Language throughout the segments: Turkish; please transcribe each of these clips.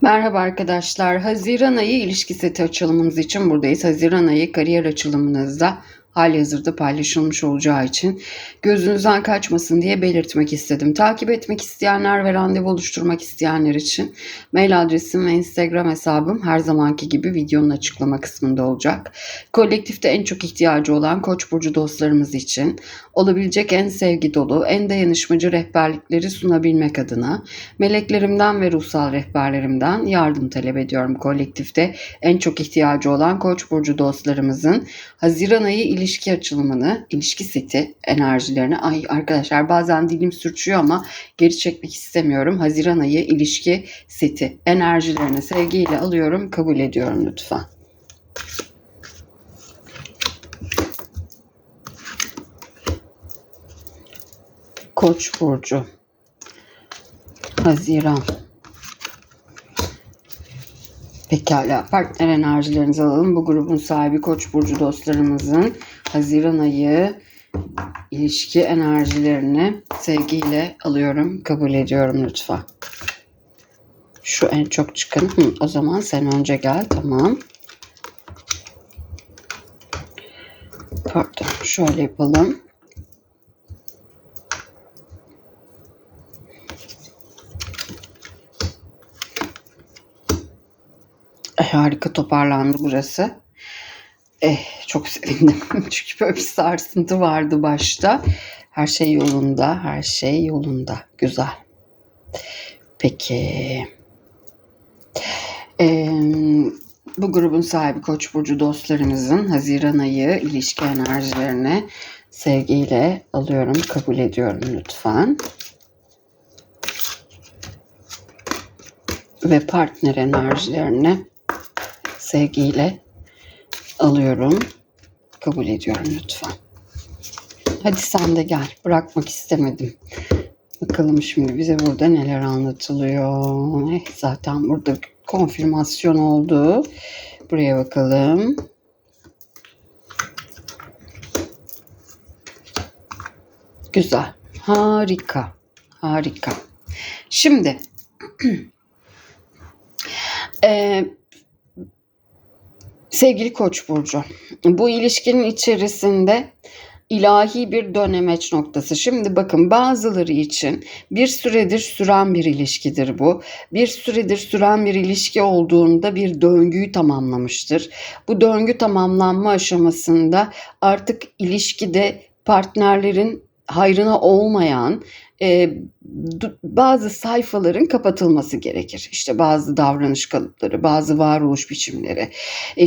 Merhaba arkadaşlar. Haziran ayı ilişki seti açılımınız için buradayız. Haziran ayı kariyer açılımınızda hali hazırda paylaşılmış olacağı için gözünüzden kaçmasın diye belirtmek istedim. Takip etmek isteyenler ve randevu oluşturmak isteyenler için mail adresim ve Instagram hesabım her zamanki gibi videonun açıklama kısmında olacak. Kolektifte en çok ihtiyacı olan Koç burcu dostlarımız için olabilecek en sevgi dolu, en dayanışmacı rehberlikleri sunabilmek adına meleklerimden ve ruhsal rehberlerimden yardım talep ediyorum kolektifte en çok ihtiyacı olan Koç burcu dostlarımızın Haziran ayı ilişki açılımını, ilişki seti enerjilerini ay arkadaşlar bazen dilim sürçüyor ama geri çekmek istemiyorum. Haziran ayı ilişki seti enerjilerini sevgiyle alıyorum, kabul ediyorum lütfen. Koç burcu. Haziran. Pekala partner enerjilerinizi alalım. Bu grubun sahibi Koç burcu dostlarımızın Haziran ayı ilişki enerjilerini sevgiyle alıyorum, kabul ediyorum lütfen. Şu en çok çıkın. Hı, o zaman sen önce gel. Tamam. Pardon. Şöyle yapalım. Eh, harika toparlandı burası. Eh, çok sevindim. Çünkü böyle bir sarsıntı vardı başta. Her şey yolunda, her şey yolunda. Güzel. Peki. Ee, bu grubun sahibi Koç burcu dostlarımızın Haziran ayı ilişki enerjilerini sevgiyle alıyorum, kabul ediyorum lütfen. Ve partner enerjilerini sevgiyle alıyorum. Kabul ediyorum lütfen. Hadi sen de gel. Bırakmak istemedim. Bakalım şimdi bize burada neler anlatılıyor. Eh, zaten burada konfirmasyon oldu. Buraya bakalım. Güzel. Harika. Harika. Şimdi Ee, sevgili Koç burcu, bu ilişkinin içerisinde ilahi bir dönemeç noktası. Şimdi bakın bazıları için bir süredir süren bir ilişkidir bu. Bir süredir süren bir ilişki olduğunda bir döngüyü tamamlamıştır. Bu döngü tamamlanma aşamasında artık ilişkide partnerlerin hayrına olmayan e, bazı sayfaların kapatılması gerekir. İşte bazı davranış kalıpları, bazı varoluş biçimleri. E,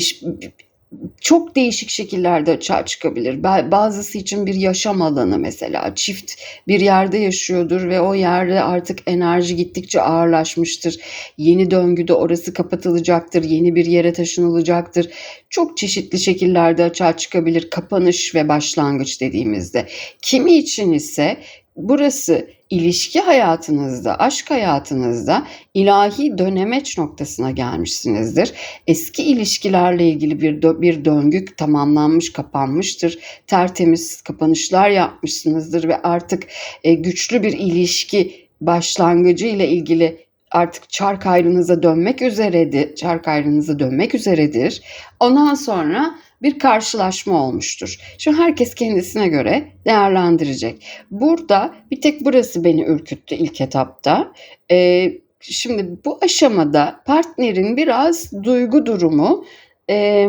çok değişik şekillerde açığa çıkabilir. Bazısı için bir yaşam alanı mesela. Çift bir yerde yaşıyordur ve o yerde artık enerji gittikçe ağırlaşmıştır. Yeni döngüde orası kapatılacaktır, yeni bir yere taşınılacaktır. Çok çeşitli şekillerde açığa çıkabilir kapanış ve başlangıç dediğimizde. Kimi için ise burası ilişki hayatınızda, aşk hayatınızda ilahi dönemeç noktasına gelmişsinizdir. Eski ilişkilerle ilgili bir dö- bir döngü tamamlanmış, kapanmıştır. Tertemiz kapanışlar yapmışsınızdır ve artık e, güçlü bir ilişki başlangıcı ile ilgili artık çark ayrınıza dönmek üzeredir. Çark ayrınıza dönmek üzeredir. Ondan sonra bir karşılaşma olmuştur. Şimdi herkes kendisine göre değerlendirecek. Burada bir tek burası beni ürküttü ilk etapta. Ee, şimdi bu aşamada partnerin biraz duygu durumu e,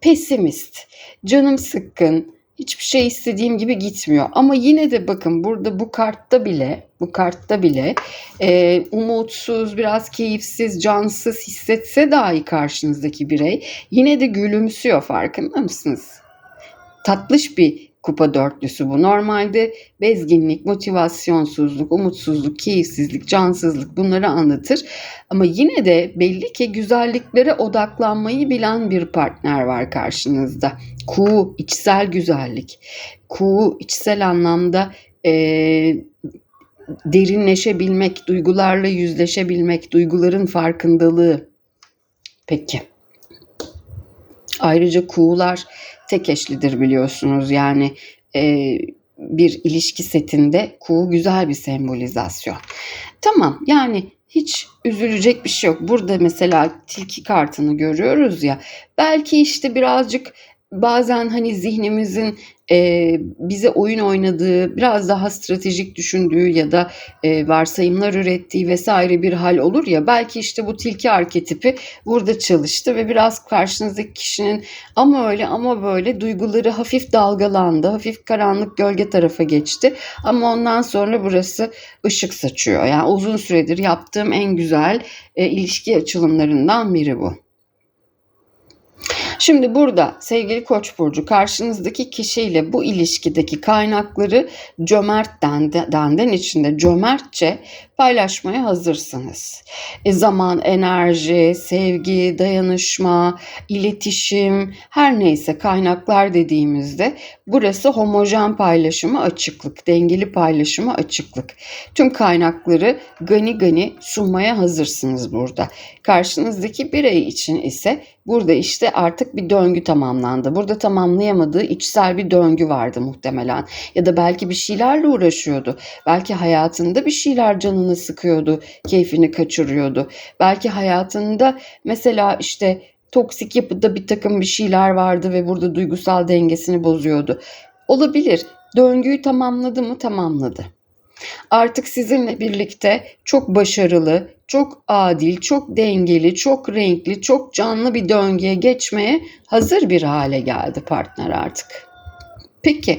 pesimist, canım sıkkın, hiçbir şey istediğim gibi gitmiyor. Ama yine de bakın burada bu kartta bile bu kartta bile e, umutsuz, biraz keyifsiz, cansız hissetse dahi karşınızdaki birey yine de gülümsüyor farkında mısınız? Tatlış bir kupa dörtlüsü bu. Normalde bezginlik, motivasyonsuzluk, umutsuzluk, keyifsizlik, cansızlık bunları anlatır. Ama yine de belli ki güzelliklere odaklanmayı bilen bir partner var karşınızda. Ku, içsel güzellik. Ku, içsel anlamda e, derinleşebilmek, duygularla yüzleşebilmek, duyguların farkındalığı. Peki. Ayrıca kuğular tek eşlidir biliyorsunuz. Yani e, bir ilişki setinde kuğu güzel bir sembolizasyon. Tamam yani hiç üzülecek bir şey yok. Burada mesela tilki kartını görüyoruz ya. Belki işte birazcık bazen hani zihnimizin e, bize oyun oynadığı, biraz daha stratejik düşündüğü ya da e, varsayımlar ürettiği vesaire bir hal olur ya. Belki işte bu tilki arketipi burada çalıştı ve biraz karşınızdaki kişinin ama öyle ama böyle duyguları hafif dalgalandı, hafif karanlık gölge tarafa geçti. Ama ondan sonra burası ışık saçıyor. Yani uzun süredir yaptığım en güzel e, ilişki açılımlarından biri bu. Şimdi burada sevgili Koç burcu karşınızdaki kişiyle bu ilişkideki kaynakları cömert denden içinde cömertçe paylaşmaya hazırsınız. E, zaman, enerji, sevgi, dayanışma, iletişim her neyse kaynaklar dediğimizde burası homojen paylaşımı açıklık, dengeli paylaşımı açıklık. Tüm kaynakları gani gani sunmaya hazırsınız burada. Karşınızdaki birey için ise burada işte artık bir döngü tamamlandı. Burada tamamlayamadığı içsel bir döngü vardı muhtemelen. Ya da belki bir şeylerle uğraşıyordu. Belki hayatında bir şeyler canını sıkıyordu, keyfini kaçırıyordu. Belki hayatında mesela işte toksik yapıda bir takım bir şeyler vardı ve burada duygusal dengesini bozuyordu. Olabilir. Döngüyü tamamladı mı? Tamamladı. Artık sizinle birlikte çok başarılı, çok adil, çok dengeli, çok renkli, çok canlı bir döngüye geçmeye hazır bir hale geldi partner artık. Peki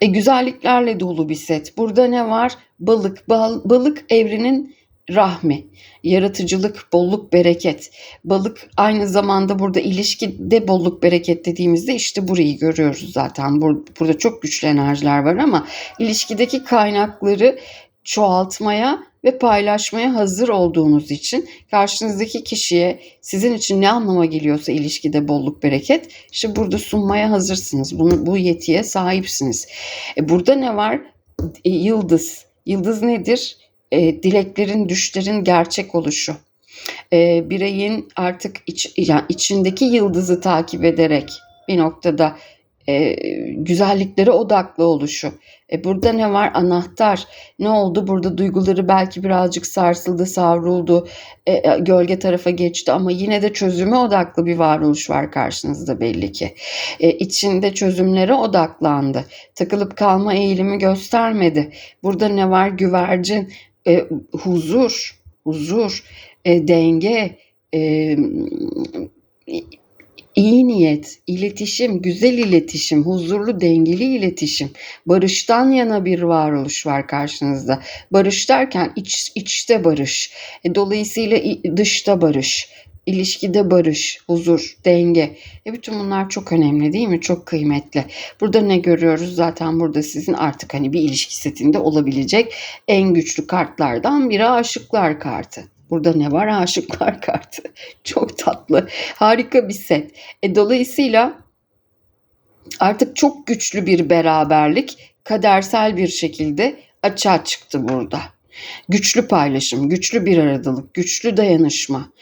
e, güzelliklerle dolu bir set. Burada ne var? Balık. Bal, balık evrenin rahmi, yaratıcılık, bolluk, bereket. Balık aynı zamanda burada ilişkide bolluk, bereket dediğimizde işte burayı görüyoruz zaten. Burada çok güçlü enerjiler var ama ilişkideki kaynakları çoğaltmaya ve paylaşmaya hazır olduğunuz için karşınızdaki kişiye sizin için ne anlama geliyorsa ilişkide bolluk bereket işte burada sunmaya hazırsınız. Bunu, bu yetiye sahipsiniz. E burada ne var? E, yıldız. Yıldız nedir? E, dileklerin, düşlerin gerçek oluşu. E, bireyin artık iç, yani içindeki yıldızı takip ederek bir noktada e, güzelliklere odaklı oluşu. E burada ne var? Anahtar. Ne oldu? Burada duyguları belki birazcık sarsıldı, savruldu, e, e, gölge tarafa geçti ama yine de çözüme odaklı bir varoluş var karşınızda belli ki. E, içinde çözümlere odaklandı. Takılıp kalma eğilimi göstermedi. Burada ne var? Güvercin, e, huzur, huzur, e, denge, e, İyi niyet, iletişim, güzel iletişim, huzurlu, dengeli iletişim, barıştan yana bir varoluş var karşınızda. Barış derken iç, içte barış, e, dolayısıyla dışta barış, ilişkide barış, huzur, denge. E bütün bunlar çok önemli değil mi? Çok kıymetli. Burada ne görüyoruz? Zaten burada sizin artık hani bir ilişki setinde olabilecek en güçlü kartlardan biri aşıklar kartı. Burada ne var? Aşıklar kartı. Çok tatlı. Harika bir set. E, dolayısıyla artık çok güçlü bir beraberlik kadersel bir şekilde açığa çıktı burada. Güçlü paylaşım, güçlü bir aradalık, güçlü dayanışma.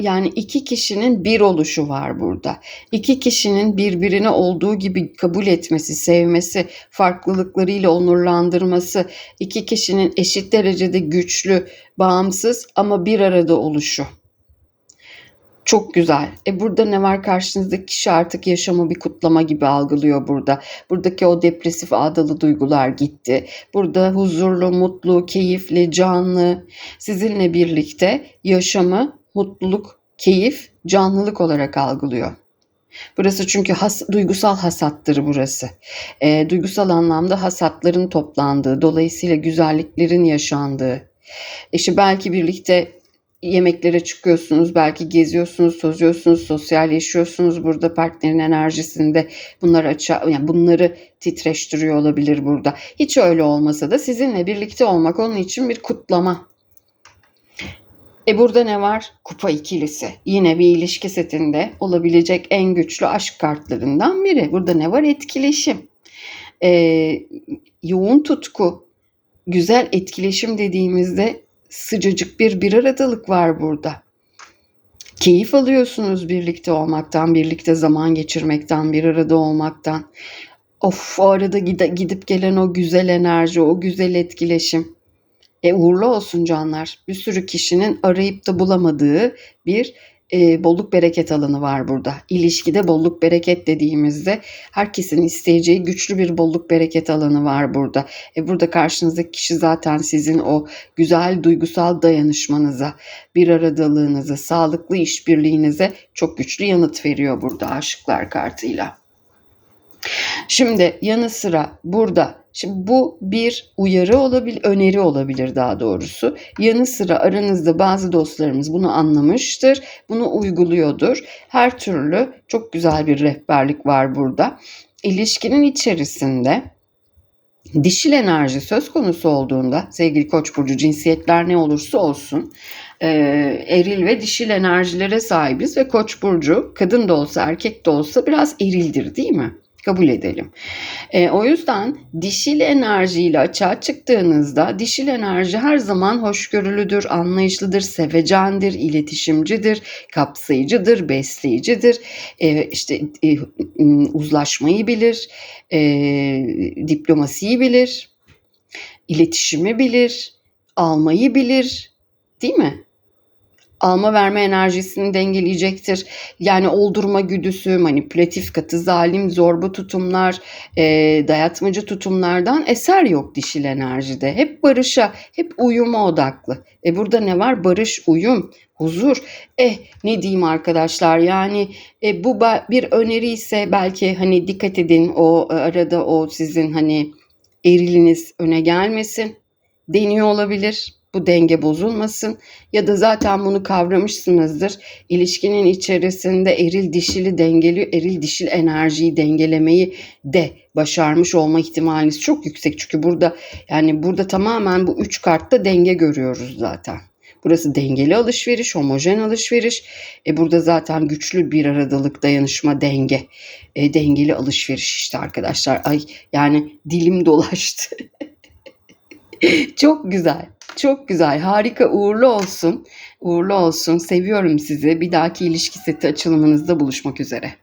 Yani iki kişinin bir oluşu var burada. İki kişinin birbirini olduğu gibi kabul etmesi, sevmesi, farklılıklarıyla onurlandırması, iki kişinin eşit derecede güçlü, bağımsız ama bir arada oluşu. Çok güzel. E burada ne var karşınızdaki kişi artık yaşamı bir kutlama gibi algılıyor burada. Buradaki o depresif ağdalı duygular gitti. Burada huzurlu, mutlu, keyifli, canlı sizinle birlikte yaşamı mutluluk, keyif, canlılık olarak algılıyor. Burası çünkü has, duygusal hasattır burası. E, duygusal anlamda hasatların toplandığı, dolayısıyla güzelliklerin yaşandığı. İşte belki birlikte yemeklere çıkıyorsunuz, belki geziyorsunuz, tozuyorsunuz, sosyalleşiyorsunuz. Burada partnerin enerjisinde bunlar açı, yani bunları titreştiriyor olabilir burada. Hiç öyle olmasa da sizinle birlikte olmak onun için bir kutlama. E burada ne var? Kupa ikilisi. Yine bir ilişki setinde olabilecek en güçlü aşk kartlarından biri. Burada ne var? Etkileşim. E, yoğun tutku, güzel etkileşim dediğimizde sıcacık bir bir aradalık var burada. Keyif alıyorsunuz birlikte olmaktan, birlikte zaman geçirmekten, bir arada olmaktan. Of o arada gidip gelen o güzel enerji, o güzel etkileşim. E uğurlu olsun canlar. Bir sürü kişinin arayıp da bulamadığı bir e, bolluk bereket alanı var burada. İlişkide bolluk bereket dediğimizde herkesin isteyeceği güçlü bir bolluk bereket alanı var burada. E burada karşınızdaki kişi zaten sizin o güzel duygusal dayanışmanıza, bir aradalığınıza, sağlıklı işbirliğinize çok güçlü yanıt veriyor burada aşıklar kartıyla. Şimdi yanı sıra burada şimdi bu bir uyarı olabilir, öneri olabilir daha doğrusu. Yanı sıra aranızda bazı dostlarımız bunu anlamıştır, bunu uyguluyordur. Her türlü çok güzel bir rehberlik var burada. İlişkinin içerisinde dişil enerji söz konusu olduğunda sevgili koç burcu cinsiyetler ne olursa olsun e, eril ve dişil enerjilere sahibiz ve koç burcu kadın da olsa erkek de olsa biraz erildir değil mi? Kabul edelim. E, o yüzden dişil enerjiyle açığa çıktığınızda dişil enerji her zaman hoşgörülüdür, anlayışlıdır, sevecendir, iletişimcidir, kapsayıcıdır, besleyicidir. E, işte e, uzlaşmayı bilir, e, diplomasiyi bilir, iletişimi bilir, almayı bilir. Değil mi? Alma verme enerjisini dengeleyecektir. Yani oldurma güdüsü, manipülatif katı, zalim, zorba tutumlar, e, dayatmacı tutumlardan eser yok dişil enerjide. Hep barışa, hep uyuma odaklı. E burada ne var? Barış, uyum, huzur. Eh ne diyeyim arkadaşlar yani e, bu bir öneri ise belki hani dikkat edin o arada o sizin hani eriliniz öne gelmesin deniyor olabilir bu denge bozulmasın ya da zaten bunu kavramışsınızdır. İlişkinin içerisinde eril dişili dengeli eril dişil enerjiyi dengelemeyi de başarmış olma ihtimaliniz çok yüksek. Çünkü burada yani burada tamamen bu üç kartta denge görüyoruz zaten. Burası dengeli alışveriş, homojen alışveriş. E burada zaten güçlü bir aradalık, dayanışma, denge. E, dengeli alışveriş işte arkadaşlar. Ay yani dilim dolaştı. Çok güzel. Çok güzel. Harika. Uğurlu olsun. Uğurlu olsun. Seviyorum sizi. Bir dahaki ilişki seti açılımınızda buluşmak üzere.